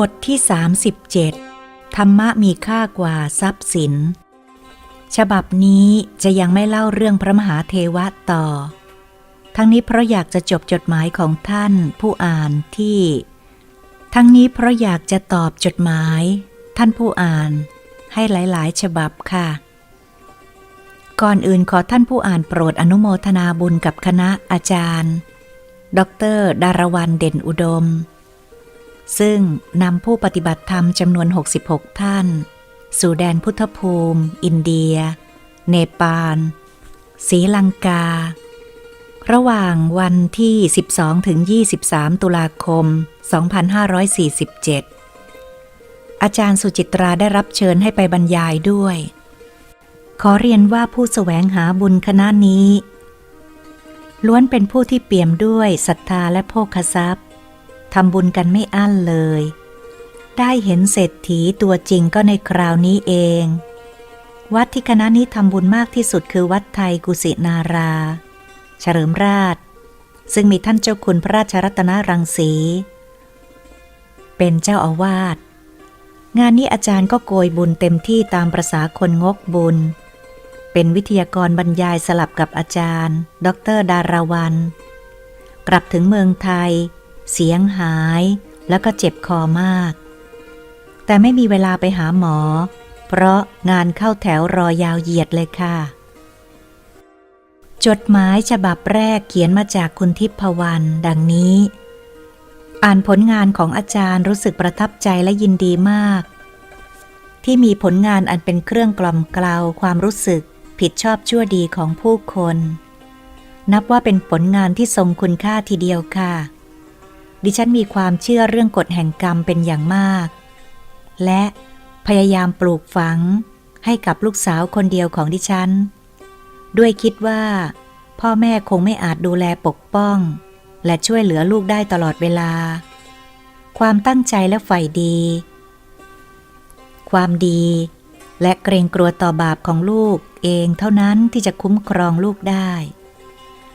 บทที่ 37 ธรรมะมีค่ากว่าทรัพย์สิน ฉบับนี้จะยังไม่เล่าเรื่องพระมหาเทวะต่อ ทั้งนี้เพราะอยากจะจบจดหมายของท่านผู้อ่านที่ ทั้งนี้เพราะอยากจะตอบจดหมาย ท่านผู้อ่าน ให้หลาย ๆ ฉบับค่ะ ก่อนอื่นขอท่านผู้อ่านโปรดอนุโมทนาบุญกับคณะอาจารย์ ดร ดารวันเด่นอุดม ซึ่งนำผู้ปฏิบัติธรรมจำนวน 66 ท่าน สู่แดนพุทธภูมิ อินเดีย เนปาลศรีลังกา ระหว่างวันที่ 12 ถึง 23 ตุลาคม 2547 อาจารย์สุจิตราได้รับเชิญให้ไปบรรยายด้วย ขอเรียนว่าผู้แสวงหาบุญคณะนี้ ล้วนเป็นผู้ที่เปี่ยมด้วยศรัทธาและโภคทรัพย์ ทำบุญกันไม่อั้นเลย ได้เห็นเศรษฐีตัวจริงก็ในคราวนี้เอง วัดที่คณะนี้ทำบุญมากที่สุดคือวัดไทยกุสินารา เฉลิมราช ซึ่งมีท่านเจ้าคุณพระราชรัตนรังสี เป็นเจ้าอาวาส งานนี้อาจารย์ก็โกยบุญเต็มที่ตามประษาคนงกบุญ เป็นวิทยากรบรรยายสลับกับอาจารย์ ดร ดาราวัน กลับถึงเมืองไทย เสียงหายแล้วก็เจ็บคอมาก แต่ไม่มีเวลาไปหาหมอ เพราะงานเข้าแถวรอยาวเหยียดเลยค่ะ จดหมายฉบับแรกเขียนมาจากคุณทิพวรรณดังนี้ อ่านผลงานของอาจารย์รู้สึกประทับใจและยินดีมาก ที่มีผลงานอันเป็นเครื่องกล่อมกลาวความรู้สึกผิดชอบชั่วดีของผู้คน นับว่าเป็นผลงานที่ทรงคุณค่าทีเดียวค่ะ ดิฉันมีความเชื่อเรื่องกฎแห่งกรรมเป็นอย่างมาก และพยายามปลูกฝังให้กับลูกสาวคนเดียวของดิฉัน ด้วยคิดว่า พ่อแม่คงไม่อาจดูแลปกป้อง และช่วยเหลือลูกได้ตลอดเวลา ความตั้งใจและใฝ่ดี ความดี และเกรงกลัวต่อบาปของลูกเองเท่านั้นที่จะคุ้มครองลูกได้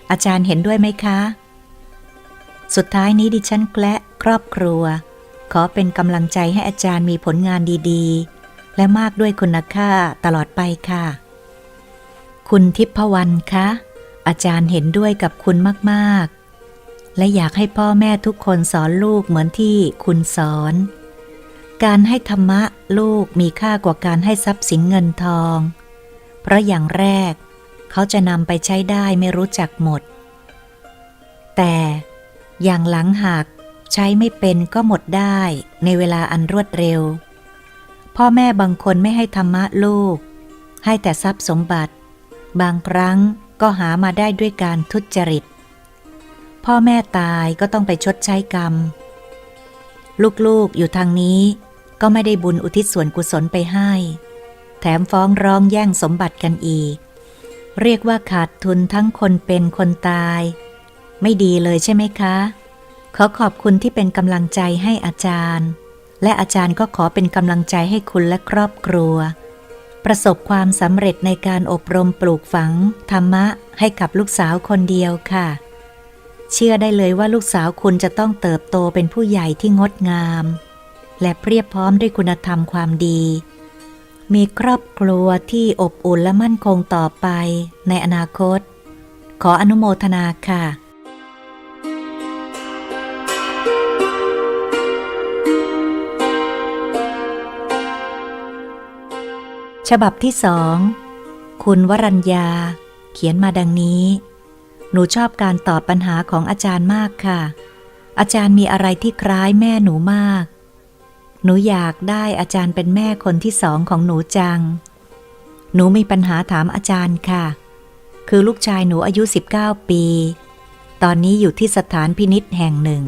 อาจารย์เห็นด้วยไหมคะ สุดท้ายนี้ดิฉันและครอบครัว ขอเป็นกำลังใจให้อาจารย์มีผลงานดีๆ และมากด้วยคุณค่าตลอดไปค่ะ คุณทิพวรรณคะ อาจารย์เห็นด้วยกับคุณมากๆ และอยากให้พ่อแม่ทุกคนสอนลูกเหมือนที่คุณสอน การให้ธรรมะลูกมีค่ากว่าการให้ทรัพย์สินเงินทอง เพราะอย่างแรก เขาจะนำไปใช้ได้ไม่รู้จักหมด แต่ อย่างหลังหากใช้ไม่เป็นก็หมดได้ในเวลาอันรวดเร็ว พ่อแม่บางคนไม่ให้ธรรมะลูก ให้แต่ทรัพย์สมบัติ บางครั้งก็หามาได้ด้วยการทุจริต พ่อแม่ตายก็ต้องไปชดใช้กรรม ลูกๆอยู่ทางนี้ก็ไม่ได้บุญอุทิศส่วนกุศลไปให้ แถมฟ้องร้องแย่งสมบัติกันอีก เรียกว่าขาดทุนทั้งคนเป็นคนตาย ไม่ดีเลยใช่ไหมคะ ขอขอบคุณที่เป็นกำลังใจให้อาจารย์ และอาจารย์ก็ขอเป็นกำลังใจให้คุณและครอบครัว ประสบความสำเร็จในการอบรมปลูกฝัง ธรรมะให้กับลูกสาวคนเดียวค่ะ เชื่อได้เลยว่าลูกสาวคุณจะต้องเติบโตเป็นผู้ใหญ่ที่งดงาม และเพียบพร้อมด้วยคุณธรรมความดี มีครอบครัวที่อบอุ่นและมั่นคงต่อไปในอนาคต ขออนุโมทนาค่ะ ฉบับที่สอง คุณวรัญญา เขียนมาดังนี้ หนูชอบการตอบปัญหาของอาจารย์มากค่ะ อาจารย์มีอะไรที่คล้ายแม่หนูมาก หนูอยากได้อาจารย์เป็นแม่คนที่สองของหนูจัง หนูมีปัญหาถามอาจารย์ค่ะ คือลูกชายหนูอายุ 19 ปี ตอนนี้อยู่ที่สถานพินิษแห่งหนึ่ง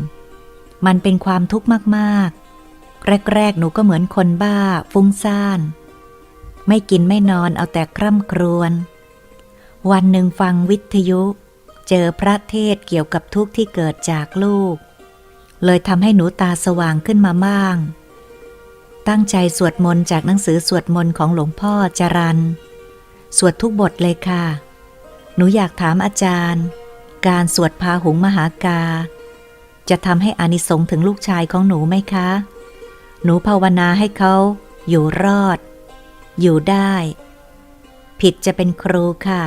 มันเป็นความทุกข์มากๆ แรกๆ หนูก็เหมือนคนบ้า ฟุ้งซ่าน ไม่กินไม่นอนเอาแต่คร่ำครวญ วันหนึ่งฟังวิทยุ เจอพระเทศเกี่ยวกับทุกข์ที่เกิดจากลูก เลยทำให้หนูตาสว่างขึ้นมาบ้าง ตั้งใจสวดมนต์จากหนังสือสวดมนต์ของหลวงพ่อจรันสวดทุกบทเลยค่ะ หนูอยากถามอาจารย์ การสวดพาหุงมหากา จะทำให้อานิสงส์ถึงลูกชายของหนูไหมคะ หนูภาวนาให้เขาอยู่รอด อยู่ได้ ผิดจะเป็นครูค่ะ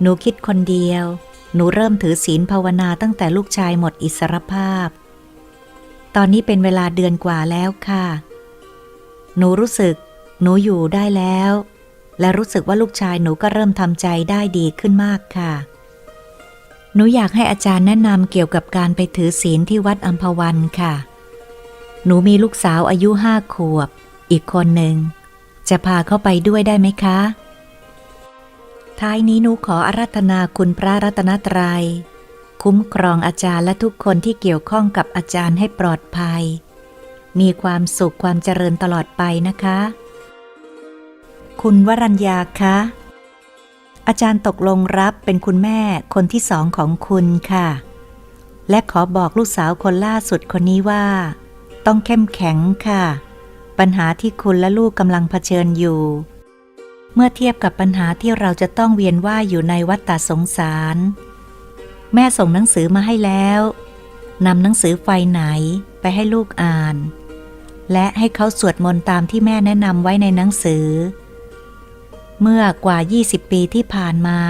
หนูคิดคนเดียว หนูเริ่มถือศีลภาวนาตั้งแต่ลูกชายหมดอิสรภาพ ตอนนี้เป็นเวลาเดือนกว่าแล้วค่ะ หนูรู้สึก หนูอยู่ได้แล้ว และรู้สึกว่าลูกชายหนูก็เริ่มทำใจได้ดีขึ้นมากค่ะ หนูอยากให้อาจารย์แนะนำเกี่ยวกับการไปถือศีลที่วัดอัมพวันค่ะ หนูมีลูกสาวอายุห้าขวบ อีกคนหนึ่ง จะพาเข้าไปด้วยได้ไหมคะ ท้ายนี้หนูขออาราธนาคุณพระรัตนตรัย คุ้มครองอาจารย์และทุกคนที่เกี่ยวข้องกับอาจารย์ให้ปลอดภัย มีความสุขความเจริญตลอดไปนะคะ คุณวรัญญาคะ อาจารย์ตกลงรับเป็นคุณแม่คนที่สองของคุณค่ะ และขอบอกลูกสาวคนล่าสุดคนนี้ว่า ต้องเข้มแข็งค่ะ ปัญหาที่คุณและลูกกำลังเผชิญอยู่ เมื่อเทียบกับปัญหาที่เราจะต้องเวียนว่ายอยู่ในวัฏฏะสงสาร แม่ส่งหนังสือมาให้แล้วนำหนังสือไฟไหนไปให้ลูกอ่าน และให้เขาสวดมนต์ตามที่แม่แนะนำไว้ในหนังสือ เมื่อกว่า 20 ปีที่ผ่านมา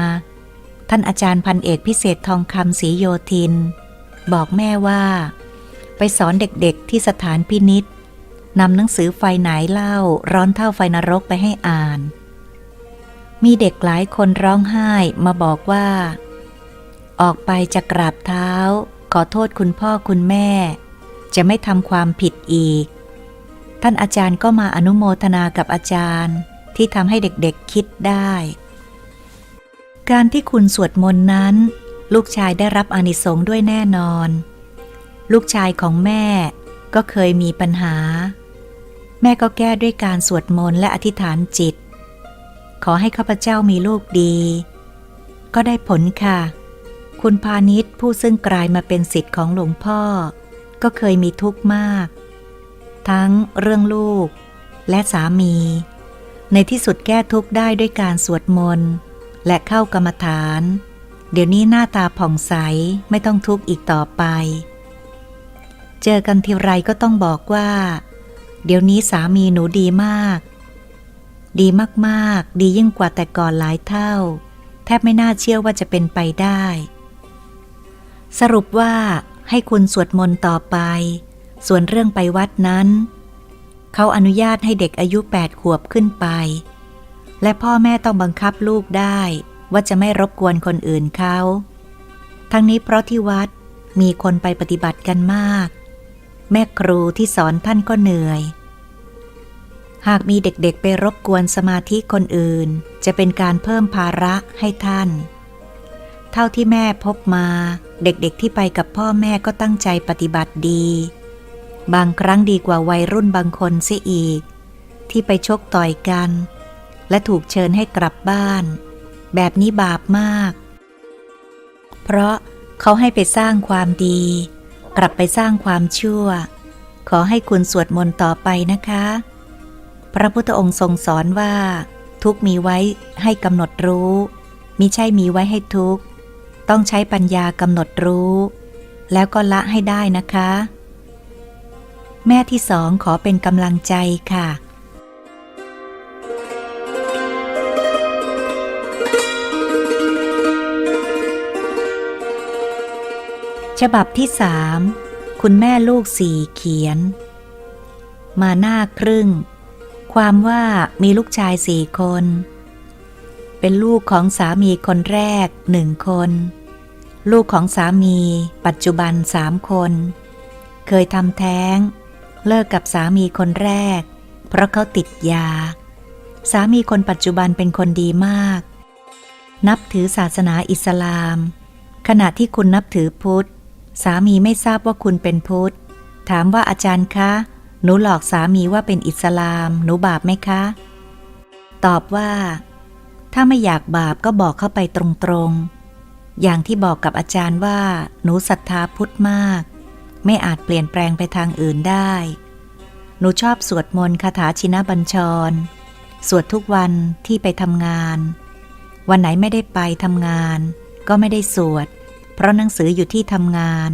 ท่านอาจารย์พันเอกพิเศษทองคำศรีโยธิน บอกแม่ว่า ไปสอนเด็กๆที่สถานพินิษ์ นำหนังสือไฟไหนเล่าร้อนเท่าไฟนรกไปให้อ่าน มีเด็กหลายคนร้องไห้มาบอกว่า ออกไปจะกราบเท้า ขอโทษคุณพ่อคุณแม่ จะไม่ทำความผิดอีก ท่านอาจารย์ก็มาอนุโมทนากับอาจารย์ที่ทำให้เด็กๆคิดได้ การที่คุณสวดมนต์นั้น ลูกชายได้รับอนิสงส์ด้วยแน่นอน ลูกชายของแม่ก็เคยมีปัญหา แม่ก็แก้ด้วยการสวดมนต์และอธิษฐานจิต ขอให้ข้าพเจ้ามีลูกดี ก็ได้ผลค่ะ คุณพาณิชย์ผู้ซึ่งกลายมาเป็นสิทธิ์ของหลวงพ่อ ก็เคยมีทุกข์มาก ทั้งเรื่องลูก และสามี ในที่สุดแก้ทุกข์ได้ด้วยการสวดมนต์และเข้ากรรมฐาน เดี๋ยวนี้หน้าตาผ่องใสไม่ต้องทุกข์อีกต่อไป เจอกันทีไรก็ต้องบอกว่า เดี๋ยวนี้สามีหนูดีมาก ดีมากๆ ดียิ่งกว่าแต่ก่อนหลายเท่า แทบไม่น่าเชื่อว่าจะเป็นไปได้ สรุปว่าให้คุณสวดมนต์ต่อไป ส่วนเรื่องไปวัดนั้น เขาอนุญาตให้เด็กอายุแปดขวบขึ้นไป และพ่อแม่ต้องบังคับลูกได้ว่าจะไม่รบกวนคนอื่นเขา ทั้งนี้เพราะที่วัดมีคนไปปฏิบัติกันมาก แม่ครูที่สอนท่านก็เหนื่อย หากมีเด็กๆไปรบกวนสมาธิคนอื่น จะเป็นการเพิ่มภาระให้ท่าน เท่าที่แม่พบมาเด็กๆที่ไปกับพ่อแม่ก็ตั้งใจปฏิบัติดี บางครั้งดีกว่าวัยรุ่นบางคนเสียอีก ที่ไปชกต่อยกัน และถูกเชิญให้กลับบ้าน แบบนี้บาปมาก เพราะเขาให้ไปสร้างความดี กลับไปสร้างความชั่ว ขอให้คุณสวดมนต์ต่อไปนะคะ พระพุทธองค์ทรงสอนว่า ทุกมีไว้ให้กำหนดรู้มิใช่มีไว้ให้ทุกต้องใช้ปัญญากำหนดรู้ แล้วก็ละให้ได้นะคะ แม่ที่สองขอเป็นกำลังใจค่ะ ฉบับที่สามคุณแม่ลูกสี่เขียน มาหน้าครึ่ง ความว่ามีลูกชายสี่คน เป็นลูกของสามีคนแรกหนึ่งคน ลูกของสามีปัจจุบันสามคน เคยทำแท้ง เลิกกับสามีคนแรก เพราะเขาติดยา สามีคนปัจจุบันเป็นคนดีมาก นับถือศาสนาอิสลาม ขณะที่คุณนับถือพุทธ สามีไม่ทราบว่าคุณเป็นพุทธ ถามว่าอาจารย์คะ หนูหลอกสามีว่าเป็นอิสลาม หนูบาปไหมคะ ตอบว่า ถ้าไม่อยากบาปก็บอกเข้าไปตรงๆ อย่างที่บอกกับอาจารย์ว่า หนูศรัทธาพุทธมาก ไม่อาจเปลี่ยนแปลงไปทางอื่นได้ หนูชอบสวดมนต์คาถาชินบัญชร สวดทุกวันที่ไปทำงาน วันไหนไม่ได้ไปทำงาน ก็ไม่ได้สวด เพราะหนังสืออยู่ที่ทำงาน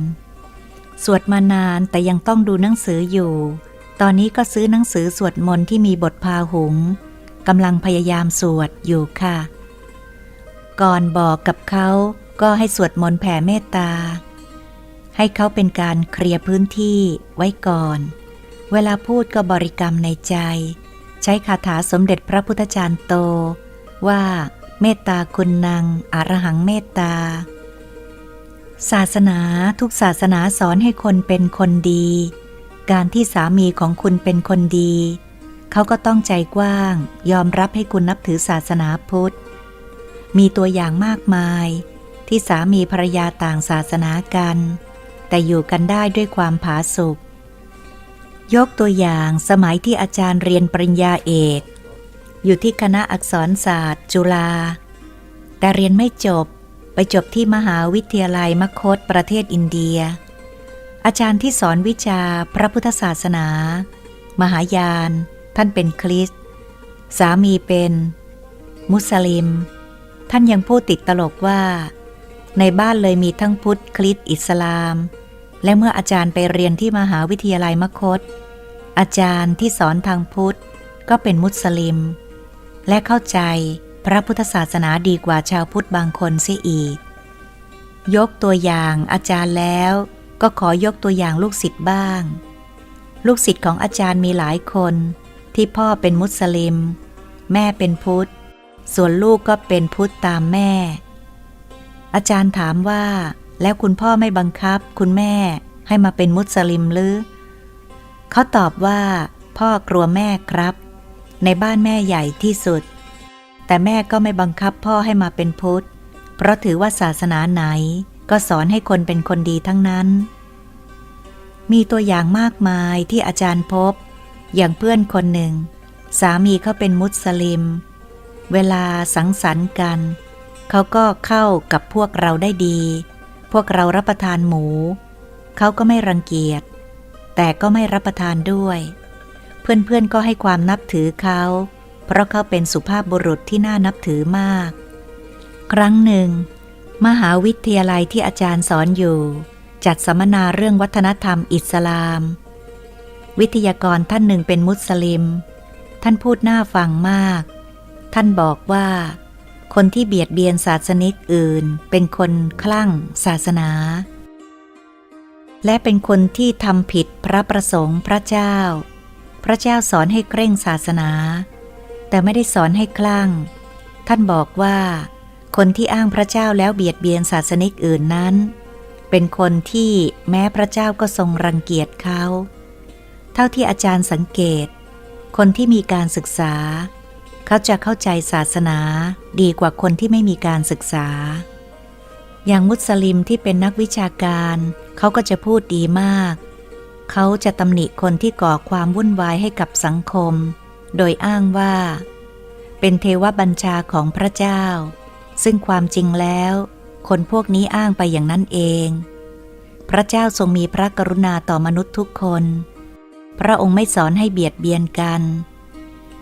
สวดมานานแต่ยังต้องดูหนังสืออยู่ ตอนนี้ก็ซื้อหนังสือสวดมนต์ที่มีบทพาหุงกำลังพยายามสวดอยู่ค่ะ ก่อนบอกกับเขาก็ให้สวดมนต์แผ่เมตตา ให้เขาเป็นการเคลียร์พื้นที่ไว้ก่อน เวลาพูดก็บริกรรมในใจ ใช้คาถาสมเด็จพระพุทธจารย์โต ว่า เมตตาคุณนางอารหังเมตตา ศาสนาทุกศาสนาสอนให้คนเป็นคนดี การที่สามีของคุณเป็นคนดี เขาก็ต้องใจกว้าง ยอมรับให้คุณนับถือศาสนาพุทธ มีตัวอย่างมากมาย ที่สามีภรรยาต่างศาสนากัน แต่อยู่กันได้ด้วยความผาสุกยกตัวอย่างสมัยที่อาจารย์เรียนปริญญาเอก อยู่ที่คณะอักษรศาสตร์ จุฬาแต่เรียนไม่จบ ไปจบที่มหาวิทยาลัยมคตประเทศอินเดีย อาจารย์ที่สอนวิชาพระพุทธศาสนา มหายาน ท่านเป็นคริสสามีเป็น มุสลิม ท่านยังพูดติดตลกว่า ในบ้านเลยมีทั้งพุทธคริสอิสลาม และเมื่ออาจารย์ไปเรียนที่มหาวิทยาลัยมคต อาจารย์ที่สอนทางพุทธก็เป็นมุสลิม และเข้าใจ พระพุทธศาสนาดีกว่าชาวพุทธบางคนเสียอีก ยกตัวอย่างอาจารย์แล้วก็ขอยกตัวอย่างลูกศิษย์บ้าง ลูกศิษย์ของอาจารย์มีหลายคน ที่พ่อเป็นมุสลิม แม่เป็นพุทธ ส่วนลูกก็เป็นพุทธตามแม่ อาจารย์ถามว่า แล้วคุณพ่อไม่บังคับ คุณแม่ให้มาเป็นมุสลิมหรือ เขาตอบว่า พ่อกลัวแม่ครับ ในบ้านแม่ใหญ่ที่สุด แต่แม่ก็ไม่บังคับพ่อให้มาเป็นพุทธ เพราะถือว่าศาสนาไหนก็สอนให้คนเป็นคนดีทั้งนั้น มีตัวอย่างมากมายที่อาจารย์พบ อย่างเพื่อนคนหนึ่ง สามีเขาเป็นมุสลิม เวลาสังสรรค์กัน เขาก็เข้ากับพวกเราได้ดี พวกเรารับประทานหมู เขาก็ไม่รังเกียจ แต่ก็ไม่รับประทานด้วย เพื่อนๆก็ให้ความนับถือเขา เพราะเขาเป็นสุภาพบุรุษที่น่านับถือมาก ครั้งหนึ่ง มหาวิทยาลัยที่อาจารย์สอนอยู่ จัดสัมมนาเรื่องวัฒนธรรมอิสลาม วิทยากรท่านหนึ่งเป็นมุสลิม ท่านพูดน่าฟังมาก ท่านบอกว่า คนที่เบียดเบียนศาสนิกอื่น เป็นคนคลั่งศาสนา และเป็นคนที่ทำผิดพระประสงค์พระเจ้า พระเจ้าสอนให้เคร่งศาสนา แต่ไม่ได้สอนให้คลั่ง ท่านบอกว่า คนที่อ้างพระเจ้าแล้วเบียดเบียนศาสนิกอื่นนั้น เป็นคนที่แม้พระเจ้าก็ทรงรังเกียจเขา เท่าที่อาจารย์สังเกต คนที่มีการศึกษา เขาจะเข้าใจศาสนาดีกว่าคนที่ไม่มีการศึกษา อย่างมุสลิมที่เป็นนักวิชาการเขาก็จะพูดดีมาก เขาจะตำหนิคนที่ก่อความวุ่นวายให้กับสังคม โดยอ้างว่า เป็นเทวบัญชาของพระเจ้า ซึ่งความจริงแล้ว คนพวกนี้อ้างไปอย่างนั้นเอง พระเจ้าทรงมีพระกรุณาต่อมนุษย์ทุกคน พระองค์ไม่สอนให้เบียดเบียนกัน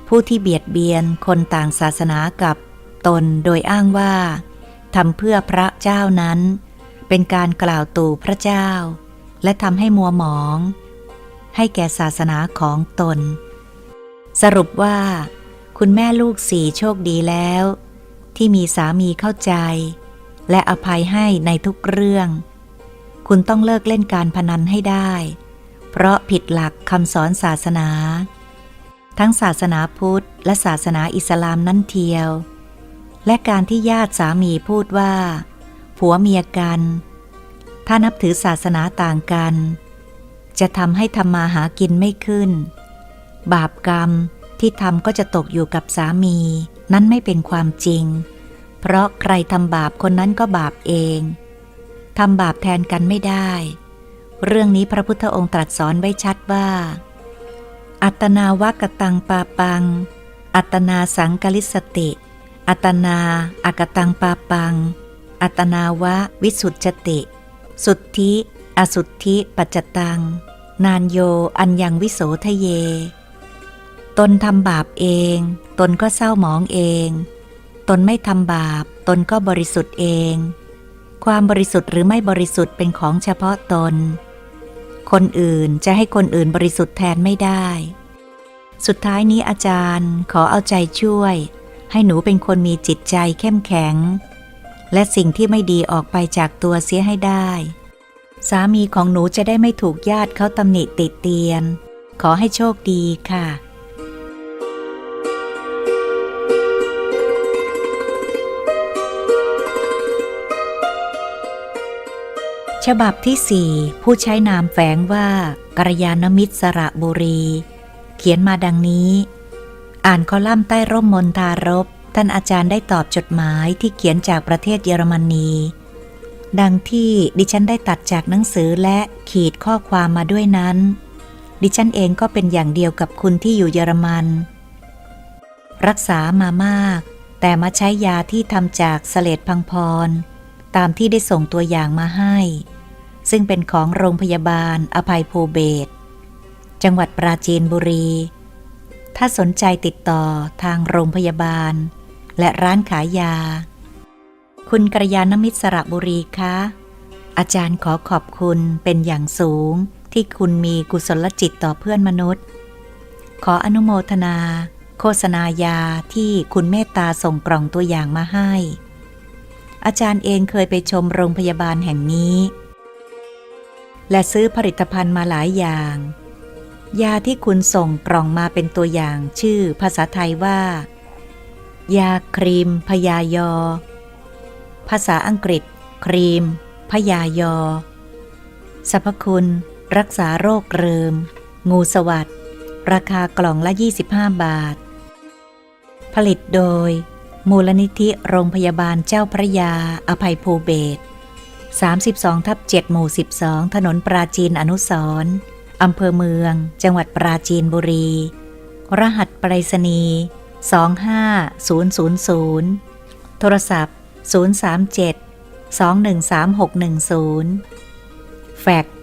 ผู้ที่เบียดเบียนคนต่างศาสนากับตนโดยอ้างว่าทำเพื่อพระเจ้านั้น เป็นการกล่าวตู่พระเจ้า และทำให้มัวหมอง ให้แก่ศาสนาของตน สรุปว่า คุณแม่ลูกสี่โชคดีแล้ว ที่มีสามีเข้าใจ และอภัยให้ในทุกเรื่อง คุณต้องเลิกเล่นการพนันให้ได้ เพราะผิดหลักคำสอนศาสนา ทั้งศาสนาพุทธและศาสนาอิสลามนั่นเทียว และการที่ญาติสามีพูดว่า ผัวเมียกัน ถ้านับถือศาสนาต่างกัน จะทำให้ทำมาหากินไม่ขึ้น บาปกรรมที่ทำก็จะตกอยู่กับสามี นั้นไม่เป็นความจริง เพราะใครทำบาปคนนั้นก็บาปเองทำบาปแทนกันไม่ได้ เรื่องนี้พระพุทธองค์ตรัสสอนไว้ชัดว่า อัตนาวกตังปาปัง อัตนาสังกลิสติ อัตนาอากตังปาปัง อัตนาวะวิสุทธติ สุทธิ อสุทธิปัจจตัง นานโยอัญยังวิโสทะเย ตนทำบาปเอง ตนก็เศร้าหมองเอง ตนไม่ทำบาป ตนก็บริสุทธิ์เอง ความบริสุทธิ์หรือไม่บริสุทธิ์เป็นของเฉพาะตน คนอื่นจะให้คนอื่นบริสุทธิ์แทนไม่ได้ สุดท้ายนี้อาจารย์ขอเอาใจช่วย ให้หนูเป็นคนมีจิตใจเข้มแข็ง และสิ่งที่ไม่ดีออกไปจากตัวเสียให้ได้ สามีของหนูจะได้ไม่ถูกญาติเขาตำหนิติเตียน ขอให้โชคดีค่ะ ฉบับที่สี่ผู้ใช้นามแฝงว่ากัลยาณมิตรสระบุรี เขียนมาดังนี้ อ่านคอลัมน์ใต้ร่มมนทารบ ท่านอาจารย์ได้ตอบจดหมายที่เขียนจากประเทศเยอรมนี ดังที่ดิฉันได้ตัดจากหนังสือและขีดข้อความมาด้วยนั้น ดิฉันเองก็เป็นอย่างเดียวกับคุณที่อยู่เยอรมัน รักษามามาก แต่มาใช้ยาที่ทำจากเสลดพังพร ตามที่ได้ส่งตัวอย่างมาให้ ซึ่งเป็นของโรงพยาบาลอภัยภูเบศจังหวัดปราจีนบุรี ถ้าสนใจติดต่อทางโรงพยาบาล และร้านขายยา คุณกระยาณมิตรสระบุรีคะอาจารย์ขอขอบคุณเป็นอย่างสูงที่คุณมีกุศลจิตต่อเพื่อนมนุษย์ ขออนุโมทนา โฆษณายาที่คุณเมตตาส่งกล่องตัวอย่างมาให้ อาจารย์เองเคยไปชมโรงพยาบาลแห่งนี้ และซื้อผลิตภัณฑ์มาหลายอย่าง ยาที่คุณส่งกล่องมาเป็นตัวอย่างชื่อภาษาไทยว่า ยาครีมพยายอ ภาษาอังกฤษ ครีมพยายอสรรพคุณ รักษาโรคเริม งูสวัสดราคากล่องละ 25 บาท ผลิตโดย มูลนิธิโรงพยาบาลเจ้าพระยาอภัยภูเบศร 32ทับ7หมู่ 12 ถนนปราจีนอนุสร์อำเภอเมือง จังหวัดปราจีนบุรี รหัสไปรษณีย์25000 โทรศัพท์ 037 213 610 แฟกซ์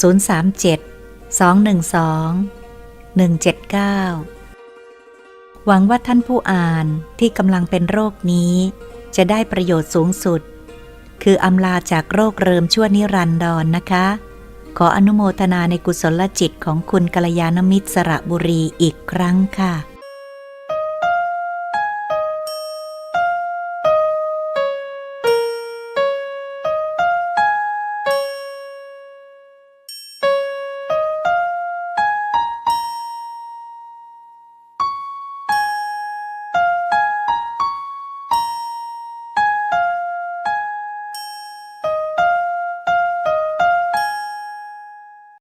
037 212 179 หวังว่าท่านผู้อ่านที่กำลังเป็นโรคนี้ จะได้ประโยชน์สูงสุด คืออำลาจากโรคเริมชั่วนิรันดรนนะคะ ขออนุโมทนาในกุศลจิตของคุณกัลยาณมิตรสระบุรีอีกครั้งค่ะ